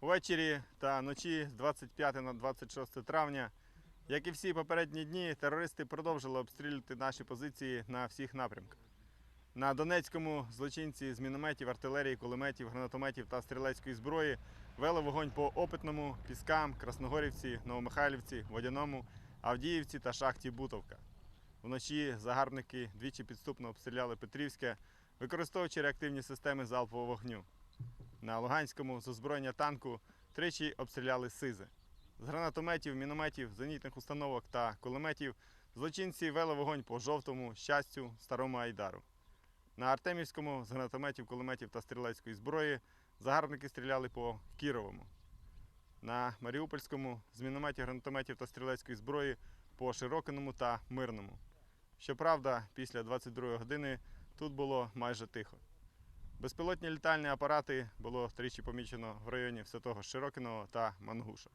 Увечері та ночі з 25 на 26 травня, як і всі попередні дні, терористи продовжили обстрілювати наші позиції на всіх напрямках. На Донецькому злочинці з мінометів, артилерії, кулеметів, гранатометів та стрілецької зброї вели вогонь по Опитному, Піскам, Красногорівці, Новомихайлівці, Водяному, Авдіївці та шахті Бутовка. Вночі загарбники двічі підступно обстріляли Петрівське, використовуючи реактивні системи залпового вогню. На Луганському з озброєння танку тричі обстріляли Сизи. З гранатометів, мінометів, зенітних установок та кулеметів злочинці вели вогонь по жовтому, щастю, старому Айдару. На Артемівському з гранатометів, кулеметів та стрілецької зброї загарбники стріляли по Кіровому. На Маріупольському з мінометів, гранатометів та стрілецької зброї по Широкиному та Мирному. Щоправда, після 22 години тут було майже тихо. Безпілотні літальні апарати було тричі помічено в районі Святого Широкіного та Мангуша.